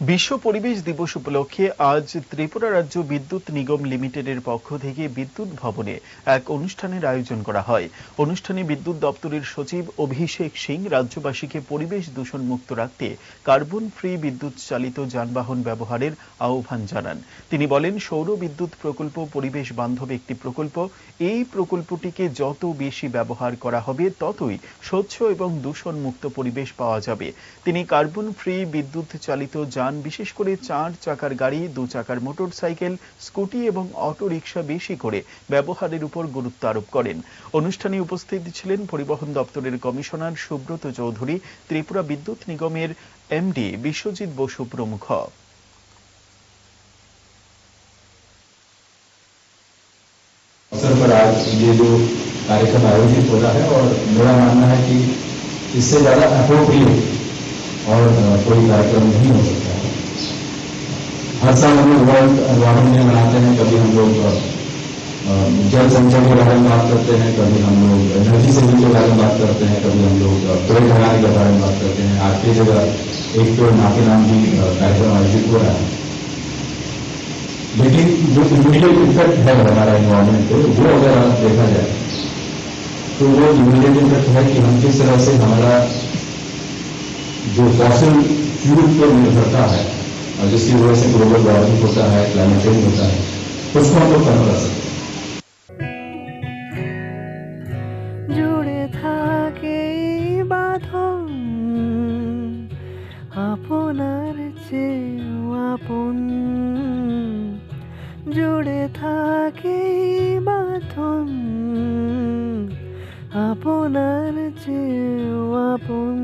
বিশ্ব পরিবেশ দিবস উপলক্ষে আজ ত্রিপুরা রাজ্য বিদ্যুৎ নিগম লিমিটেডের পক্ষ থেকে বিদ্যুৎ ভবনে এক অনুষ্ঠানের আয়োজন করা হয়। অনুষ্ঠানে বিদ্যুৎ দপ্তরের সচিব অভিষেক সিং রাজ্যবাসীকে পরিবেশ দূষণ মুক্ত রাখতে কার্বন ফ্রি বিদ্যুৎ চালিত যানবাহন ব্যবহারের আহ্বান জানান। তিনি বলেন, সৌর বিদ্যুৎ প্রকল্প পরিবেশ বান্ধব একটি প্রকল্প। এই প্রকল্পটিকে যত বেশি ব্যবহার করা হবে, ততই স্বচ্ছ এবং দূষণ মুক্ত পরিবেশ পাওয়া যাবে। তিনি কার্বন ফ্রি বিদ্যুৎ চালিত যান বিশেষ করে চার চাকার গাড়ি দু চাকার মোটর সাইকেল স্কুটি এবং অটো রিকশা বেশি করে ব্যবহারের উপর গুরুত্ব আরোপ করেন অনুষ্ঠানে উপস্থিত ছিলেন পরিবহন দপ্তরের কমিশনার সুব্রত চৌধুরী ত্রিপুরা বিদ্যুৎ নিগমের এমডি বিশ্বজিৎ বসু প্রমুখ अवसर पर आज ये जो कार्यक्रम आयोजित हो रहा है और मेरा मानना है कि इससे ज़्यादा अप्रोप्रिएट और अ, कोई कार्यक्रम नहीं हो सकता है हर साल हम लोग वर्ल्ड एनवायरमेंट डे मनाते हैं, कभी हम लोग जल संचय के बारे में बात करते हैं, कभी हम लोग एनर्जी सेविंग के बारे में बात करते हैं, कभी हम लोग पेड़ लगाने के बारे में बात करते हैं। आज की जगह एक पेड़ माँ के नाम भी कार्यक्रम आयोजित हो रहा है। लेकिन जो इमीडिएट इफ़ेक्ट है हमारा इन्वायरमेंट पे, वो अगर आप देखा जाए तो वो इमीडिएट इफ़ेक्ट है कि हम किस तरह से हमारा जो फॉसिल फ्यूल पर निर्भरता है और जिसकी वजह से ग्लोबल वार्मिंग होता है क्लाइमेट चेंज होता है उसको हम लोग कम कर सकते हैं জুড়ে থাকে এই বাঁধন আপনার চেয়েও আপন জুড়ে থাকে এই বাঁধন আপনার চেয়েও আপন